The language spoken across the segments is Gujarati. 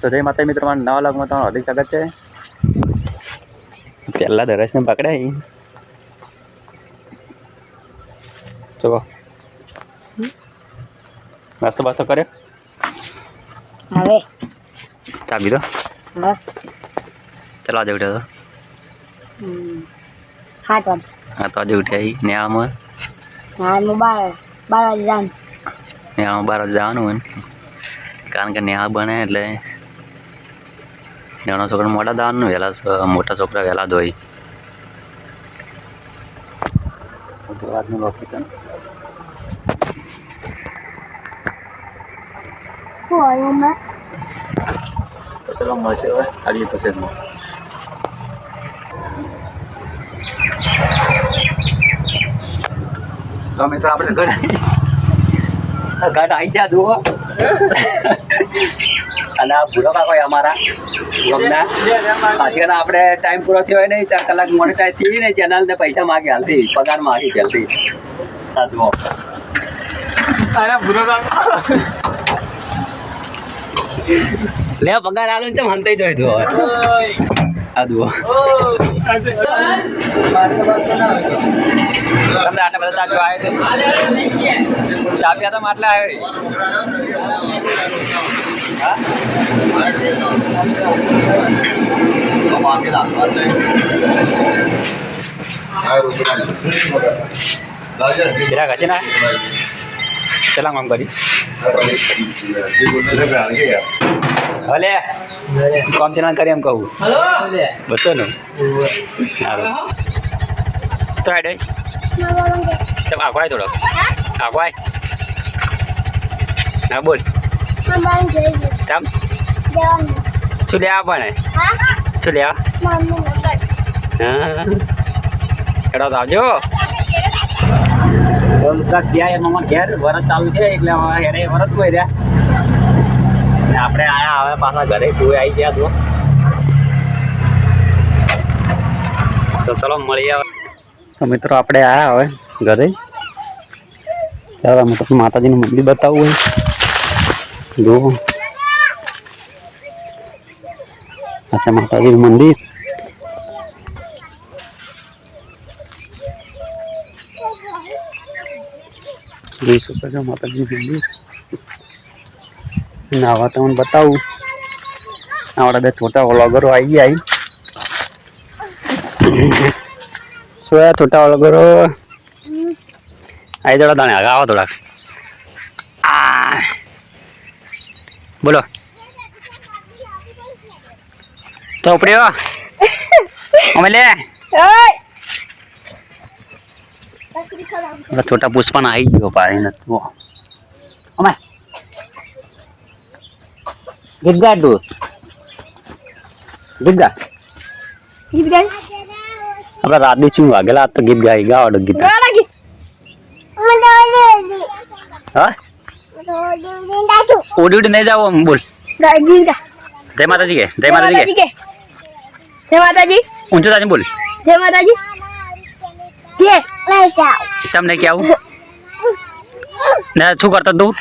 તો જય માતા મિત્રો મારા નવા લાગમાં તમારું હાર્દિક સ્વાગત છે. પહેલાં દરસને પકડાય. ચલો. નાસ્તો બાસ્તો કર્યો? હવે. ચાબી દો ચાલો આજે ઉઠ્યો તો. હા તો આજે ઉઠ્યા અહીં નેહાળમાં? બાર બાર વાગે જવાનું. નેહાળમાં બાર વાગે જવાનું હોય કારણ કે નેહાળ બને એટલે નાના છોકરા મોટા દાવાનું વહેલા મોટા છોકરા વહેલા ધોઈ. હોય લોકેશન ચલો મળશે હવે? પછી તો મિત્રો આપણે ઘર ઘર આવી જા જુઓ. અને આ ભૂરો કાકો અમારા ગમના. પાછી આપણે ટાઈમ પૂરો થયો નહીં ચાર કલાક મોનિટાઈઝ થઈ ને ચેનલને પૈસા માગી હાલતી પગાર માગી જલ્દી આ કાકો. લે પગાર આલું તો મનતા જોઈ દો આ જુઓ તમને આટલા બધા ચા આવ્યો ચા પીયા તો માટલા આવ્યો જરા ઘસે ના ચલા કામ કરી ભલે કામ ચલાન કરી એમ કહું બસો નું સારું તો હેડ ચાલ આગો આય થોડો આગો આય હા બોલ ચામ શું લેવા પણ શું લેવા હા હેડો તો આવજો ત્યાં એમાં ઘેર વરસ ચાલુ છે એટલે હવે હેડે વરસ કોઈ રહ્યા ને આપણે આયા હવે પાછા ઘરે કોઈ આવી ગયા તો તો ચલો મળીએ હવે તો મિત્રો આપણે આયા હવે ઘરે ચાલો અમે તમને માતાજીનું મંદિર બતાવવું હોય જુઓ આ છે માતાજીનું મંદિર જોઈ શકો છો માતાજીનું મંદિર નાવા તમને બતાવું. આવડા બે છોટા વ્લોગરો આવી ગયા સોયા છોટા વ્લોગરો? આવી થોડા દાણે આગળ આવો થોડાક. આ. બોલો. તો ઉપડ્યો અમે લે. છોટા પુષ્પા આવી ગયો પાણી નથી અમે. ગીત ગા તું ગીત ગાય આપણે રાતની શું વાગેલા તો ગીત ગાય ગાવાડો ગીત હા ઓડી ઉડી નહીં જાવ બોલ જય માતાજી કે જય માતાજી કે જય માતાજી ઊંચો તાજી બોલ જય માતાજી કે તમને કે આવું ને શું કરતો તું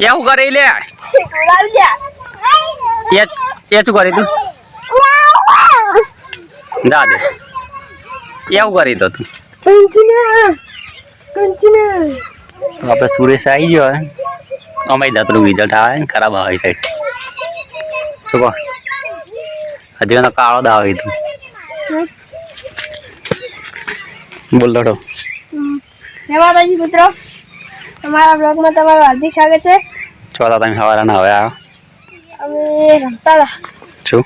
એવું કરી લે એ જ- એ શું કરી તું. જા દે. એવું કરી તો તું. તો આપણે સુરેશ આવી ગયો અમે દાતરું રિઝલ્ટ આવે ને ખરાબ આવે સાઈડ શું કહો? હજી એનો કાળો દાવ આવી તું બોલ લડો માતાજી મિત્રો. તમારા બ્લોગમાં તમારું હાર્દિક સ્વાગત છે. ચોથા તમે સવારના હવે આવો. અમે રમતા હતા. શું?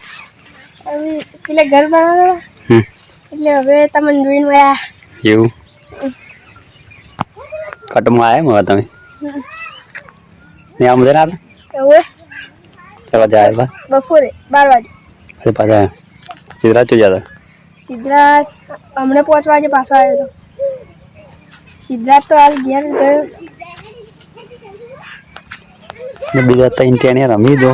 અમે પેલા ઘર હમ. એટલે હવે તમે જોઈને મળ્યા. એવું? કટમાં આવ્યા હવે તમે? ને આમ આવે એવું ચલો જાય બા બપોરે બાર વાગે. પછી પાછા સિદ્ધરાજ ચો જતા? સિદ્ધાર્થ હમણાં પાંચ વાગે પાછો આવ્યો હતો સિદ્ધાર્થ તો હાલ ઘેર ગયો. ને બીજા ત્રણ ટેણે રમી દો.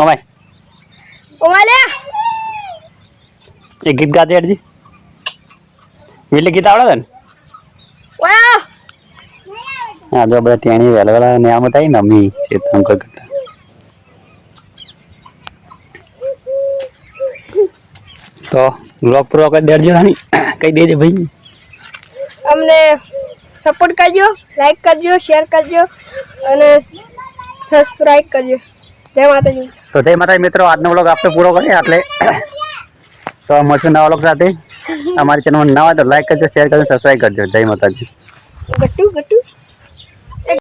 અમાય એ ગીત ગાતે હેડજી. વિલે ગીત આવડે ને? આ જો બધા ટેણી વહેલા ને આમ થાય ને અમી ચેતન કરતા. તો બ્લોગ પૂરો કરી દેજો નાની. કહી દેજે ભાઈ. અમને સપોર્ટ કરજો લાઈક કરજો શેર કરજો અને સબસ્ક્રાઈબ કરજો. જય માતાજી. તો જય માતા મિત્રો આજનો વ્લોગ આપણે પૂરો કરીએ એટલે તો મળશું નવા વ્લોગ સાથે. અમારી ચેનલ નવા તો લાઈક કરજો શેર કરજો સબસ્ક્રાઈબ કરજો. જય માતાજી. ગટુ ગટ્ટુ.